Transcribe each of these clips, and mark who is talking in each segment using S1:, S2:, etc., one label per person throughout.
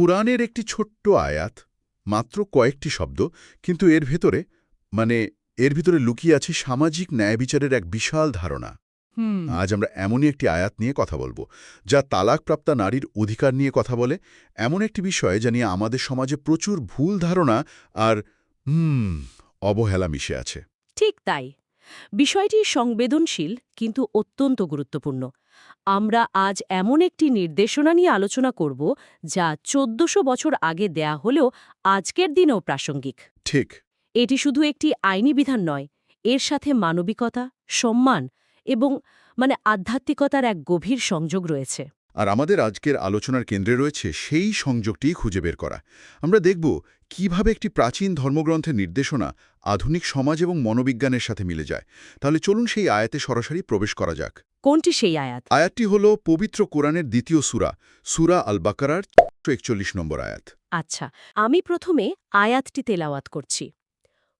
S1: কুরআনের একটি ছোট্ট আয়াত মাত্র কয়েকটি শব্দ কিন্তু এর ভেতরে মানে এর ভিতরে লুকিয়ে আছে সামাজিক ন্যায় বিচারের এক বিশাল ধারণা।
S2: হুম।
S1: আজ আমরা এমনই একটি আয়াত নিয়ে কথা বলব যা তালাকপ্রাপ্তা নারীর অধিকার নিয়ে কথা বলে এমন একটি বিষয় যা নিয়ে আমাদের সমাজে প্রচুর ভুল ধারণা আর হুম অবহেলা মিশে আছে।
S2: ঠিক তাই। বিষয়টি সংবেদনশীল কিন্তু অত্যন্ত গুরুত্বপূর্ণ। আমরা আজ এমন একটি নির্দেশনা নিয়ে আলোচনা করব যা চোদ্দশো বছর আগে দেয়া হলেও আজকের দিনেও প্রাসঙ্গিক।
S1: ঠিক।
S2: এটি শুধু একটি আইনি বিধান নয় এর সাথে মানবিকতা সম্মান এবং মানে আধ্যাত্মিকতার এক গভীর সংযোগ রয়েছে।
S1: আর আমাদের আজকের আলোচনার কেন্দ্রে রয়েছে সেই সংযোগটিই খুঁজে বের করা। আমরা দেখব কীভাবে একটি প্রাচীন ধর্মগ্রন্থের নির্দেশনা আধুনিক সমাজ এবং মনোবিজ্ঞানের সাথে মিলে যায়। তাহলে চলুন সেই আয়াতে সরাসরি প্রবেশ করা যাক।
S2: কোনটি সেই আয়াত?
S1: আয়াতটি হল পবিত্র কোরআনের দ্বিতীয় সুরা সুরা আল বাকারার একচল্লিশ নম্বর আয়াত।
S2: আচ্ছা আমি প্রথমে আয়াতটি তেলাওয়াত করছি।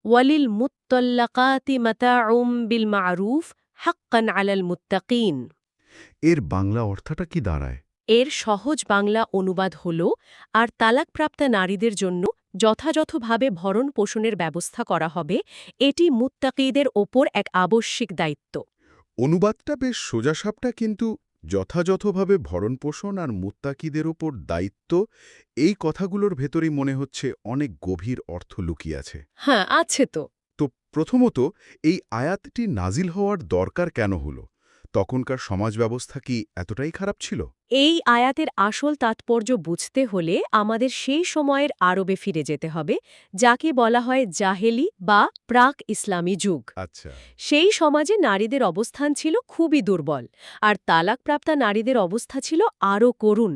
S2: ওয়ালিল মুত্তল্লাকাতি মাতাউম বিল মারুফ হাক্কান আলাল মুত্তাকিন।
S1: এর বাংলা অর্থটা কি দাঁড়ায়?
S2: এর সহজ বাংলা অনুবাদ হল আর তালাকপ্রাপ্তা নারীদের জন্য যথাযথভাবে ভরণ পোষণের ব্যবস্থা করা হবে এটি মুত্তাকিদের ওপর এক আবশ্যিক দায়িত্ব।
S1: অনুবাদটা বেশ সোজাসাপটা কিন্তু যথাযথভাবে ভরণপোষণ আর মুত্তাকিদের ওপর দায়িত্ব এই কথাগুলোর ভেতরেই মনে হচ্ছে অনেক গভীর অর্থ লুকিয়ে আছে।
S2: হ্যাঁ আছে তো।
S1: তো প্রথমত এই আয়াতটি নাজিল হওয়ার দরকার কেন হলো? তখনকার সমাজ ব্যবস্থা কি এতটাই খারাপ ছিল?
S2: এই আয়াতের আসল তাৎপর্য বুঝতে হলে আমাদের সেই সময়ের আরবে ফিরে যেতে হবে যাকে বলা হয় জাহেলি বা প্রাক ইসলামী যুগ।
S1: আচ্ছা।
S2: সেই সমাজে নারীদের অবস্থান ছিল খুবই দুর্বল আর তালাকপ্রাপ্তা নারীদের অবস্থা ছিল আরও করুণ।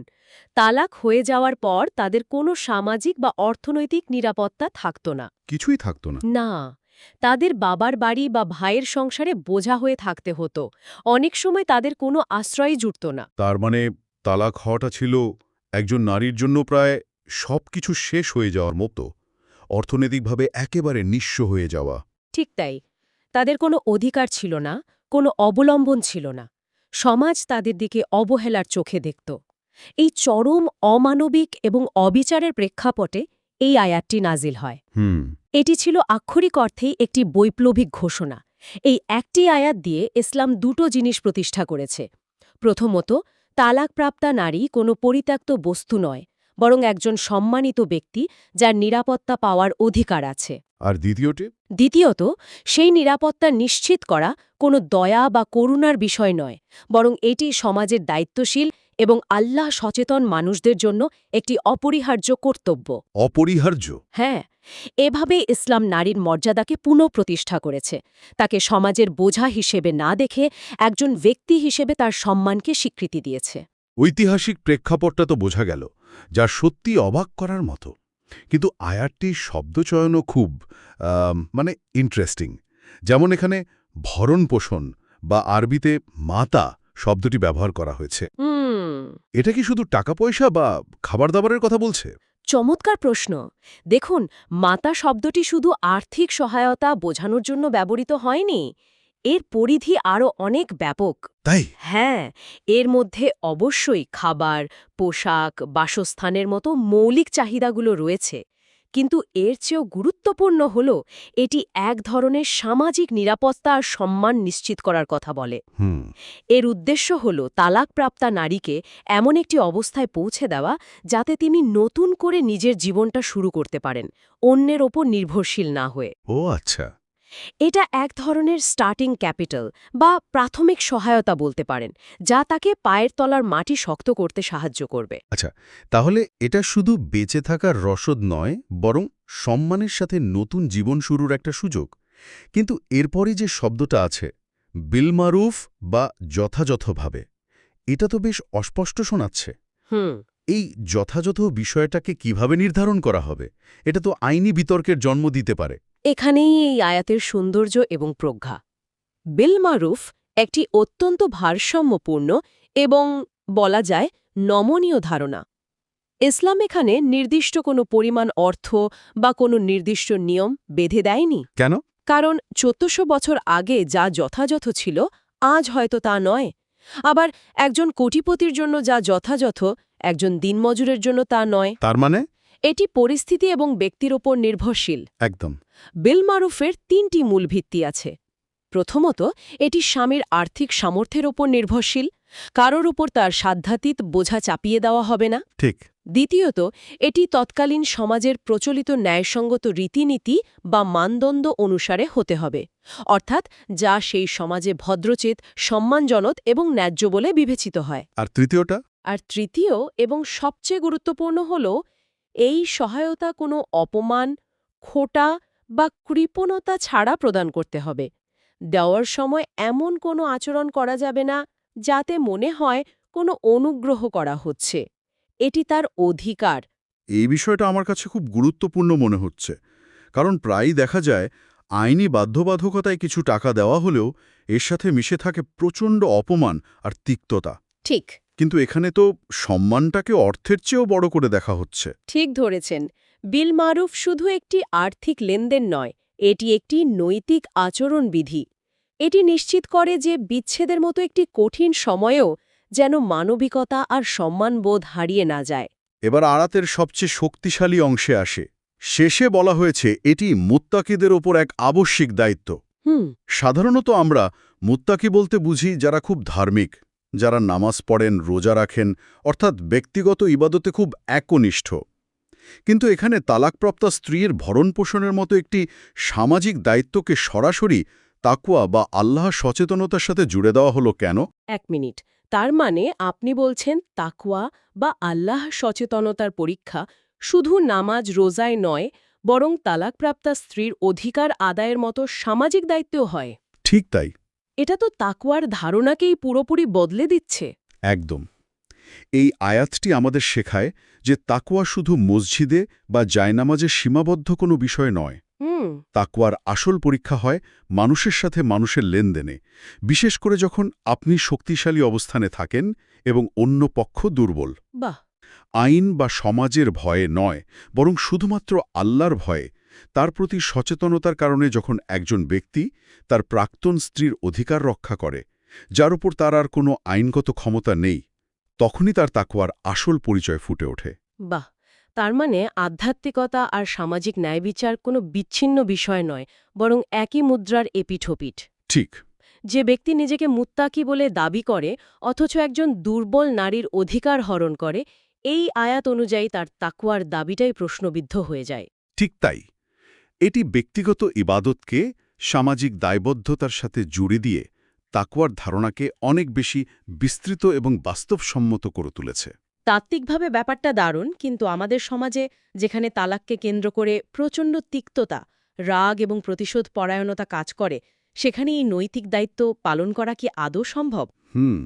S2: তালাক হয়ে যাওয়ার পর তাদের কোনো সামাজিক বা অর্থনৈতিক নিরাপত্তা থাকত না।
S1: কিছুই থাকতো না।
S2: না তাদের বাবার বাড়ি বা ভাইয়ের সংসারে বোঝা হয়ে থাকতে হতো। অনেক সময় তাদের কোনো আশ্রয়ই জুটত না।
S1: তার মানে তালাক হওয়াটা ছিল একজন নারীর জন্য প্রায় সবকিছু শেষ হয়ে যাওয়ার মতো অর্থনৈতিকভাবে একেবারে নিঃস্ব হয়ে যাওয়া।
S2: ঠিক তাই। তাদের কোনো অধিকার ছিল না কোনো অবলম্বন ছিল না। সমাজ তাদের দিকে অবহেলার চোখে দেখত। এই চরম অমানবিক এবং অবিচারের প্রেক্ষাপটে এই আয়াতটি নাজিল হয়। এটি ছিল আক্ষরিক অর্থেই একটি বৈপ্লবিক ঘোষণা। এই একটি আয়াত দিয়ে ইসলাম দুটো জিনিস প্রতিষ্ঠা করেছে। প্রথমত তালাকপ্রাপ্তা নারী কোনো পরিত্যক্ত বস্তু নয় বরং একজন সম্মানিত ব্যক্তি যার নিরাপত্তা পাওয়ার অধিকার আছে।
S1: আর দ্বিতীয়টি?
S2: দ্বিতীয়ত সেই নিরাপত্তা নিশ্চিত করা কোনো দয়া বা করুণার বিষয় নয় বরং এটি সমাজের দায়িত্বশীল এবং আল্লাহ সচেতন মানুষদের জন্য একটি অপরিহার্য কর্তব্য।
S1: অপরিহার্য?
S2: হ্যাঁ এভাবে ইসলাম নারীর মর্যাদাকে পুনঃপ্রতিষ্ঠা করেছে। তাকে সমাজের বোঝা হিসেবে না দেখে একজন ব্যক্তি হিসেবে তার সম্মানকে স্বীকৃতি দিয়েছে।
S1: ঐতিহাসিক প্রেক্ষাপটটা তো বোঝা গেল যা সত্যি অবাক করার মতো। কিন্তু আয়ারটির শব্দচয়নও খুব মানে ইন্টারেস্টিং যেমন এখানে ভরণ পোষণ বা আরবিতে মাতা শব্দটি ব্যবহার করা হয়েছে। এটা কি শুধু টাকা পয়সা বা খাবার দাবারের কথা বলছে?
S2: চমৎকার প্রশ্ন। দেখুন মাতা শব্দটি শুধু আর্থিক সহায়তা বোঝানোর জন্য ব্যবহৃত হয়নি এর পরিধি আরও অনেক ব্যাপক।
S1: তাই?
S2: হ্যাঁ এর মধ্যে অবশ্যই খাবার পোশাক বাসস্থানের মতো মৌলিক চাহিদাগুলো রয়েছে। কিন্তু এর চেয়েও গুরুত্বপূর্ণ হল এটি এক ধরনের সামাজিক নিরাপত্তা আর সম্মান নিশ্চিত করার কথা বলে। এর উদ্দেশ্য হল তালাকপ্রাপ্তা নারীকে এমন একটি অবস্থায় পৌঁছে দেওয়া যাতে তিনি নতুন করে নিজের জীবনটা শুরু করতে পারেন অন্যের ওপর নির্ভরশীল না হয়ে।
S1: ও আচ্ছা।
S2: এটা এক ধরনের স্টার্টিং ক্যাপিটাল বা প্রাথমিক সহায়তা বলতে পারেন যা তাকে পায়ের তলার মাটি শক্ত করতে সাহায্য করবে।
S1: আচ্ছা তাহলে এটা শুধু বেঁচে থাকার রসদ নয় বরং সম্মানের সাথে নতুন জীবন শুরুর একটা সুযোগ। কিন্তু এরপরে যে শব্দটা আছে বিলমারুফ বা যথাযথভাবে এটা তো বেশ অস্পষ্ট শোনাচ্ছে।
S2: হুম।
S1: এই যথাযথ বিষয়টাকে কীভাবে নির্ধারণ করা হবে এটা তো আইনি বিতর্কের জন্ম দিতে পারে।
S2: এখানেই এই আয়াতের সৌন্দর্য এবং প্রজ্ঞা। বিল মারুফ একটি অত্যন্ত ভারসাম্যপূর্ণ এবং বলা যায় নমনীয় ধারণা। ইসলাম এখানে নির্দিষ্ট কোনো পরিমাণ অর্থ বা কোনো নির্দিষ্ট নিয়ম বেঁধে দেয়নি।
S1: কেন?
S2: কারণ চোদ্দশো বছর আগে যা যথাযথ ছিল আজ হয়তো তা নয়। আবার একজন কোটিপতির জন্য যা যথাযথ একজন দিনমজুরের জন্য তা নয়।
S1: তার মানে?
S2: এটি পরিস্থিতি এবং ব্যক্তির ওপর নির্ভরশীল।
S1: একদম।
S2: বিল মারুফের তিনটি মূল ভিত্তি আছে। প্রথমত এটি স্বামীর আর্থিক সামর্থ্যের ওপর নির্ভরশীল কারোর উপর তার সাধ্যাতীত বোঝা চাপিয়ে দেওয়া হবে না।
S1: ঠিক।
S2: দ্বিতীয়ত এটি তৎকালীন সমাজের প্রচলিত ন্যায়সঙ্গত রীতিনীতি বা মানদণ্ড অনুসারে হতে হবে অর্থাৎ যা সেই সমাজে ভদ্রচেত সম্মানজনক এবং ন্যায্য বলে বিবেচিত হয়।
S1: আর তৃতীয়টা?
S2: আর তৃতীয় এবং সবচেয়ে গুরুত্বপূর্ণ হল এই সহায়তা কোনো অপমান খোটা বা কৃপণতা ছাড়া প্রদান করতে হবে। দেওয়ার সময় এমন কোনো আচরণ করা যাবে না যাতে মনে হয় কোনো অনুগ্রহ করা হচ্ছে। এটি তার অধিকার।
S1: এই বিষয়টা আমার কাছে খুব গুরুত্বপূর্ণ মনে হচ্ছে কারণ প্রায়ই দেখা যায় আইনি বাধ্যবাধকতায় কিছু টাকা দেওয়া হলেও এর সাথে মিশে থাকে প্রচণ্ড অপমান আর তিক্ততা।
S2: ঠিক।
S1: কিন্তু এখানে তো সম্মানটাকে অর্থের চেয়েও বড় করে দেখা হচ্ছে।
S2: ঠিক ধরেছেন। বিল মারুফ শুধু একটি আর্থিক লেনদেন নয় এটি একটি নৈতিক আচরণবিধি এটি নিশ্চিত করে যে বিচ্ছেদের মতো একটি কঠিন সময়েও যেন মানবিকতা আর সম্মানবোধ হারিয়ে না যায়।
S1: এবার আড়াতের সবচেয়ে শক্তিশালী অংশে আসে। শেষে বলা হয়েছে এটি মুত্তাকিদের ওপর এক আবশ্যিক দায়িত্ব।
S2: হুম।
S1: সাধারণত আমরা মুত্তাকি বলতে বুঝি যারা খুব ধার্মিক। যারা নামাজ পড়েন রোজা রাখেন অর্থাৎ ব্যক্তিগত ইবাদতে খুব একনিষ্ঠ। কিন্তু এখানে তালাকপ্রাপ্তা স্ত্রীর ভরণপোষণের মতো একটি সামাজিক দায়িত্বকে সরাসরি তাকুয়া বা আল্লাহ সচেতনতার সাথে জুড়ে দেওয়া হলো কেন?
S2: এক মিনিট। তার মানে আপনি বলছেন তাকুয়া বা আল্লাহ সচেতনতার পরীক্ষা শুধু নামাজ রোজায় নয় বরং তালাকপ্রাপ্তা স্ত্রীর অধিকার আদায়ের মতো সামাজিক দায়িত্বও হয়।
S1: ঠিক তাই।
S2: এটা তো তাকুয়ার ধারণাকেই পুরোপুরি বদলে দিচ্ছে।
S1: একদম। এই আয়াতটি আমাদের শেখায় যে তাকুয়া শুধু মসজিদে বা জায়নামাজে সীমাবদ্ধ কোনো বিষয় নয়। তাকুয়ার আসল পরীক্ষা হয় মানুষের সাথে মানুষের লেনদেনে। বিশেষ করে যখন আপনি শক্তিশালী অবস্থানে থাকেন এবং অন্য পক্ষ দুর্বল।
S2: বাহ!
S1: আইন বা সমাজের ভয়ে নয় বরং শুধুমাত্র আল্লাহর ভয়ে তার প্রতি সচেতনতার কারণে যখন একজন ব্যক্তি তার প্রাক্তন স্ত্রীর অধিকার রক্ষা করে যার উপর তার আর কোনো আইনগত ক্ষমতা নেই তখনই তার তাকুয়ার আসল পরিচয় ফুটে ওঠে।
S2: বাহ! তার মানে আধ্যাত্মিকতা আর সামাজিক ন্যায়বিচার কোনো বিচ্ছিন্ন বিষয় নয় বরং একই মুদ্রার এপিঠোপিঠ।
S1: ঠিক।
S2: যে ব্যক্তি নিজেকে মুত্তাকি বলে দাবি করে অথচ একজন দুর্বল নারীর অধিকার হরণ করে এই আয়াত অনুযায়ী তার তাকুয়ার দাবিটাই প্রশ্নবিদ্ধ হয়ে যায়।
S1: ঠিক তাই। এটি ব্যক্তিগত ইবাদতকে সামাজিক দায়বদ্ধতার সাথে জুড়ে দিয়ে তাকুয়ার ধারণাকে অনেক বেশি বিস্তৃত এবং বাস্তবসম্মত করে তুলেছে।
S2: তাত্ত্বিকভাবে ব্যাপারটা দারুণ কিন্তু আমাদের সমাজে যেখানে তালাককে কেন্দ্র করে প্রচণ্ড তিক্ততা রাগ এবং প্রতিশোধ পরায়ণতা কাজ করে সেখানে এই নৈতিক দায়িত্ব পালন করা কি আদৌ সম্ভব?
S1: হুম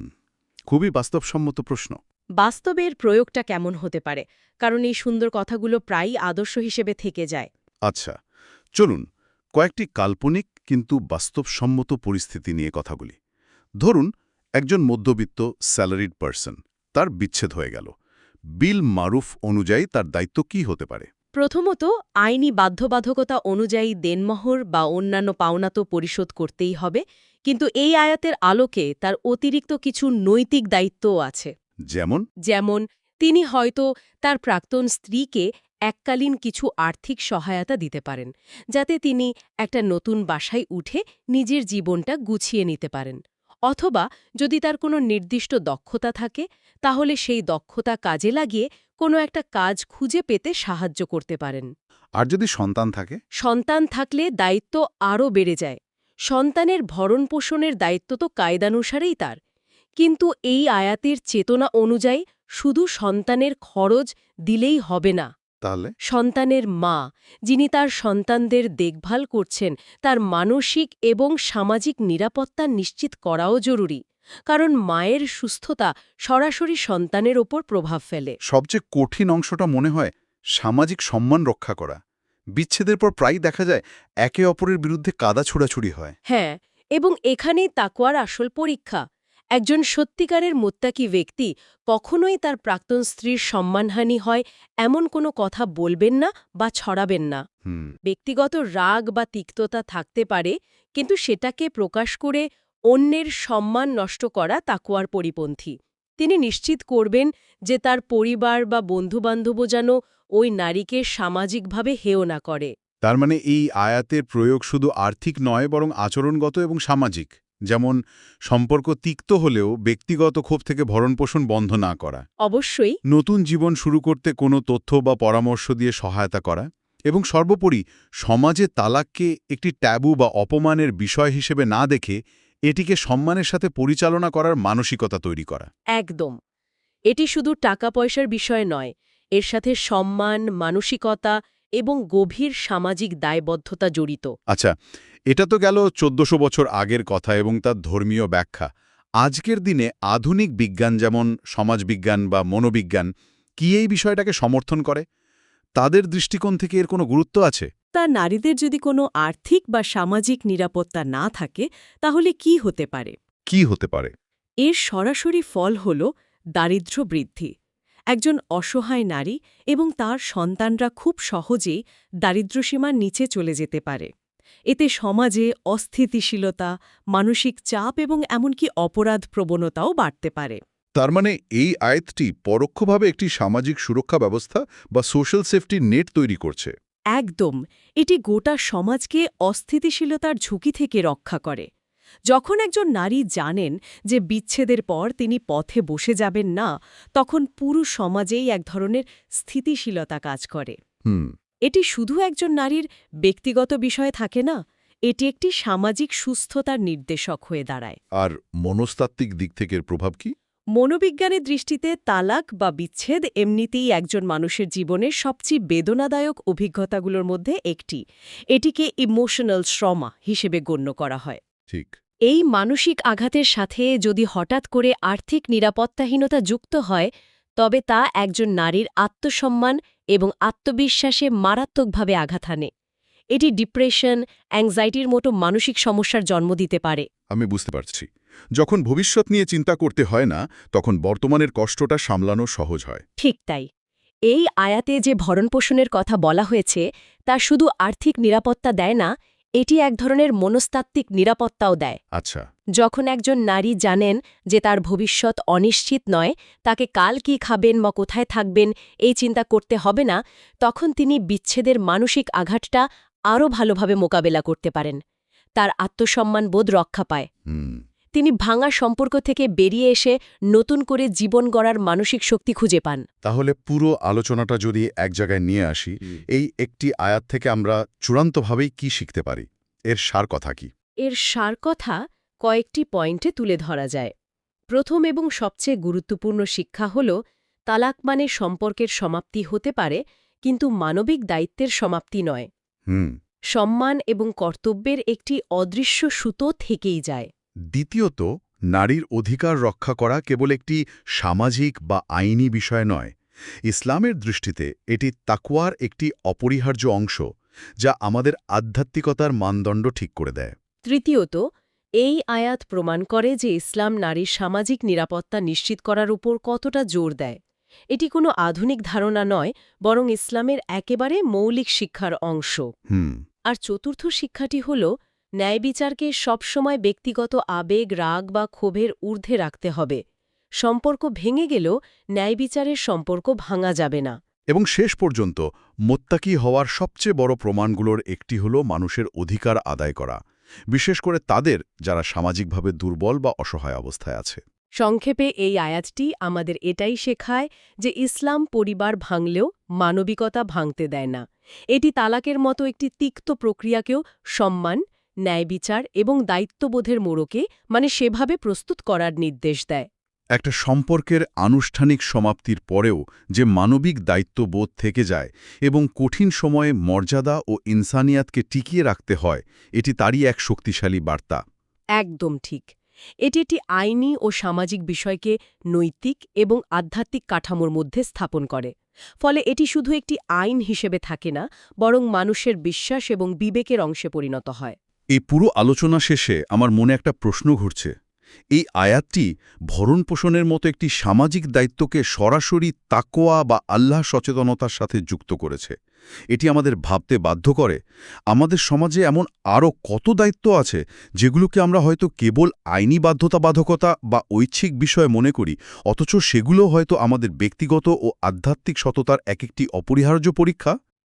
S1: খুবই বাস্তবসম্মত প্রশ্ন।
S2: বাস্তবের প্রয়োগটা কেমন হতে পারে? কারণ এই সুন্দর কথাগুলো প্রায়ই আদর্শ হিসেবে থেকে যায়।
S1: আচ্ছা চলুন কয়েকটি কাল্পনিক কিন্তু বাস্তবসম্মত পরিস্থিতি নিয়ে কথা বলি। ধরুন একজন মধ্যবিত্ত স্যালারিড পার্সন তার বিচ্ছেদ হয়ে গেল। বিল মারুফ অনুযায়ী তার দায়িত্ব কি হতে পারে?
S2: প্রথমত আইনি বাধ্যবাধকতা অনুযায়ী দেনমহর বা অন্যান্য পাওনা তো পরিশোধ করতেই হবে কিন্তু এই আয়াতের আলোকে তার অতিরিক্ত কিছু নৈতিক দায়িত্বও আছে।
S1: যেমন?
S2: যেমন তিনি হয়তো তার প্রাক্তন স্ত্রীকে এককালীন কিছু আর্থিক সহায়তা দিতে পারেন যাতে তিনি একটা নতুন বাসায় উঠে নিজের জীবনটা গুছিয়ে নিতে পারেন। অথবা যদি তার কোনো নির্দিষ্ট দক্ষতা থাকে তাহলে সেই দক্ষতা কাজে লাগিয়ে কোনো একটা কাজ খুঁজে পেতে সাহায্য করতে পারেন।
S1: আর যদি সন্তান থাকে?
S2: সন্তান থাকলে দায়িত্ব আরও বেড়ে যায়। সন্তানের ভরণপোষণের দায়িত্ব তো কায়দানুসারেই তার। কিন্তু এই আয়াতের চেতনা অনুযায়ী শুধু সন্তানের খরচ দিলেই হবে না।
S1: তাহলে?
S2: সন্তানের মা যিনি তার সন্তানদের দেখভাল করছেন তার মানসিক এবং সামাজিক নিরাপত্তা নিশ্চিত করাও জরুরি কারণ মায়ের সুস্থতা সরাসরি সন্তানের ওপর প্রভাব ফেলে।
S1: সবচেয়ে কঠিন অংশটা মনে হয় সামাজিক সম্মান রক্ষা করা। বিচ্ছেদের পর প্রায়ই দেখা যায় একে অপরের বিরুদ্ধে কাদা ছোড়াছুড়ি হয়।
S2: হ্যাঁ এবং এখানেই তাকুয়ার আসল পরীক্ষা। একজন সত্যিকারের মোত্তাকি ব্যক্তি কখনোই তার প্রাক্তন স্ত্রীর সম্মানহানি হয় এমন কোনো কথা বলবেন না বা ছড়াবেন না। ব্যক্তিগত রাগ বা তিক্ততা থাকতে পারে কিন্তু সেটাকে প্রকাশ করে অন্যের সম্মান নষ্ট করা তাকুয়ার পরিপন্থী। তিনি নিশ্চিত করবেন যে তার পরিবার বা বন্ধুবান্ধবও যেন ওই নারীকে সামাজিকভাবে হেয় না করে।
S1: তার মানে এই আয়াতের প্রয়োগ শুধু আর্থিক নয় বরং আচরণগত এবং সামাজিক? যেমন সম্পর্ক তিক্ত হলেও ব্যক্তিগত ক্ষোভ থেকে ভরণপোষণ বন্ধ না করা।
S2: অবশ্যই।
S1: নতুন জীবন শুরু করতে কোনো তথ্য বা পরামর্শ দিয়ে সহায়তা করা এবং সর্বোপরি সমাজে তালাককে একটি ট্যাবু বা অপমানের বিষয় হিসেবে না দেখে এটিকে সম্মানের সাথে পরিচালনা করার মানসিকতা তৈরি করা।
S2: একদম। এটি শুধু টাকা পয়সার বিষয় নয় এর সাথে সম্মান মানসিকতা এবং গভীর সামাজিক দায়বদ্ধতা জড়িত।
S1: আচ্ছা এটা তো গেল চোদ্দশো বছর আগের কথা এবং তার ধর্মীয় ব্যাখ্যা। আজকের দিনে আধুনিক বিজ্ঞান যেমন সমাজবিজ্ঞান বা মনোবিজ্ঞান কি এই বিষয়টাকে সমর্থন করে? তাদের দৃষ্টিকোণ থেকে এর কোনো গুরুত্ব আছে?
S2: তা নারীদের যদি কোনো আর্থিক বা সামাজিক নিরাপত্তা না থাকে তাহলে কি হতে পারে?
S1: কি হতে পারে?
S2: এর সরাসরি ফল হল দারিদ্র্য বৃদ্ধি। একজন অসহায় নারী এবং তার সন্তানরা খুব সহজেই দারিদ্র্যসীমার নিচে চলে যেতে পারে। এতে সমাজে অস্থিতিশীলতা মানসিক চাপ এবং এমনকি অপরাধ প্রবণতাও বাড়তে পারে।
S1: তার মানে এই আয়াতটি পরোক্ষভাবে একটি সামাজিক সুরক্ষা ব্যবস্থা বা সোশ্যাল সেফটি নেট তৈরি করছে।
S2: একদম। এটি গোটা সমাজকে অস্থিতিশীলতার ঝুঁকি থেকে রক্ষা করে। যখন একজন নারী জানেন যে বিচ্ছেদের পর তিনি পথে বসে যাবেন না তখন পুরো সমাজেই এক ধরনের স্থিতিশীলতা কাজ করে।
S1: হুম।
S2: এটি শুধু একজন নারীর ব্যক্তিগত বিষয়ে থাকে না এটি একটি সামাজিক সুস্থতার নির্দেশক হয়ে দাঁড়ায়।
S1: আর মনস্তাত্ত্বিক দিক থেকে প্রভাব কি?
S2: মনোবিজ্ঞানের দৃষ্টিতে তালাক বা বিচ্ছেদ এমনিতেই একজন মানুষের জীবনের সবচেয়ে বেদনাদায়ক অভিজ্ঞতাগুলোর মধ্যে একটি। এটিকে ইমোশনাল শ্রমা হিসেবে গণ্য করা হয়।
S1: ঠিক।
S2: এই মানসিক আঘাতের সাথে যদি হঠাৎ করে আর্থিক নিরাপত্তাহীনতা যুক্ত হয় তবে তা একজন নারীর আত্মসম্মান এবং আত্মবিশ্বাসে মারাত্মকভাবে আঘাত হানে। এটি ডিপ্রেশন অ্যাংজাইটির মতো মানসিক সমস্যার জন্ম দিতে পারে।
S1: আমি বুঝতে পারছি। যখন ভবিষ্যৎ নিয়ে চিন্তা করতে হয় না তখন বর্তমানের কষ্টটা সামলানো সহজ হয়।
S2: ঠিক তাই। এই আয়াতে যে ভরণপোষণের কথা বলা হয়েছে তা শুধু আর্থিক নিরাপত্তা দেয় না এটি এক ধরনের মনস্তাত্ত্বিক নিরাপত্তাও দেয়।
S1: আচ্ছা।
S2: যখন একজন নারী জানেন যে তার ভবিষ্যৎ অনিশ্চিত নয় তাকে কাল কি খাবেন বা কোথায় থাকবেন এই চিন্তা করতে হবে না তখন তিনি বিচ্ছেদের মানসিক আঘাতটা আরও ভালোভাবে মোকাবেলা করতে পারেন। তার আত্মসম্মান বোধ রক্ষা পায়। তিনি ভাঙা সম্পর্ক থেকে বেরিয়ে এসে নতুন করে জীবন গড়ার মানসিক শক্তি খুঁজে পান।
S1: তাহলে পুরো আলোচনাটা যদি এক জায়গায় নিয়ে আসি এই একটি আয়াত থেকে আমরা চূড়ান্তভাবেই কি শিখতে পারি? এর সার কথা কি?
S2: এর সার কথা কয়েকটি পয়েন্টে তুলে ধরা যায়। প্রথম এবং সবচেয়ে গুরুত্বপূর্ণ শিক্ষা হল তালাক মানে সম্পর্কের সমাপ্তি হতে পারে কিন্তু মানবিক দায়িত্বের সমাপ্তি নয়।
S1: হুম।
S2: সম্মান এবং কর্তব্যের একটি অদৃশ্য সুতো থেকেই যায়।
S1: দ্বিতীয়ত নারীর অধিকার রক্ষা করা কেবল একটি সামাজিক বা আইনি বিষয় নয়। ইসলামের দৃষ্টিতে এটি তাকুয়ার একটি অপরিহার্য অংশ যা আমাদের আধ্যাত্মিকতার মানদণ্ড ঠিক করে দেয়।
S2: তৃতীয়ত এই আয়াত প্রমাণ করে যে ইসলাম নারীর সামাজিক নিরাপত্তা নিশ্চিত করার উপর কতটা জোর দেয়। এটি কোনো আধুনিক ধারণা নয় বরং ইসলামের একেবারে মৌলিক শিক্ষার অংশ।
S1: হুম।
S2: আর চতুর্থ শিক্ষাটি হল ন্যায় বিচারকে সবসময় ব্যক্তিগত আবেগ রাগ বা ক্ষোভের ঊর্ধ্বে রাখতে হবে। সম্পর্ক ভেঙে গেলেও ন্যায় বিচারের সম্পর্ক ভাঙা যাবে না।
S1: এবং শেষ পর্যন্ত মোত্তাকি হওয়ার সবচেয়ে বড় প্রমাণগুলোর একটি হল মানুষের অধিকার আদায় করা বিশেষ করে তাদের যারা সামাজিকভাবে দুর্বল বা অসহায় অবস্থায় আছে।
S2: সংক্ষেপে এই আয়াতটি আমাদের এটাই শেখায় যে ইসলাম পরিবার ভাঙলেও মানবিকতা ভাঙতে দেয় না। এটি তালাকের মতো একটি তিক্ত প্রক্রিয়াকেও সম্মান ন্যায় বিচার এবং দায়িত্ববোধের মোড়কে মানে সেভাবে প্রস্তুত করার নির্দেশ দেয়।
S1: একটা সম্পর্কের আনুষ্ঠানিক সমাপ্তির পরেও যে মানবিক দায়িত্ববোধ থেকে যায় এবং কঠিন সময়ে মর্যাদা ও ইনসানিয়াতকে টিকিয়ে রাখতে হয় এটি তারই এক শক্তিশালী বার্তা।
S2: একদম ঠিক। এটি একটি আইনি ও সামাজিক বিষয়কে নৈতিক এবং আধ্যাত্মিক কাঠামোর মধ্যে স্থাপন করে। ফলে এটি শুধু একটি আইন হিসেবে থাকে না বরং মানুষের বিশ্বাস এবং বিবেকের অংশে পরিণত হয়।
S1: এই পুরো আলোচনা শেষে আমার মনে একটা প্রশ্ন ঘুরছে। এই আয়াতটি ভরণ পোষণের মতো একটি সামাজিক দায়িত্বকে সরাসরি তাকোয়া বা আল্লাহ সচেতনতার সাথে যুক্ত করেছে। এটি আমাদের ভাবতে বাধ্য করে। আমাদের সমাজে এমন আরও কত দায়িত্ব আছে যেগুলোকে আমরা হয়তো কেবল আইনি বাধ্যতাবাধকতা বা ঐচ্ছিক বিষয় মনে করি, অথচ সেগুলো হয়তো আমাদের ব্যক্তিগত ও আধ্যাত্মিক সততার এক একটি অপরিহার্য পরীক্ষা?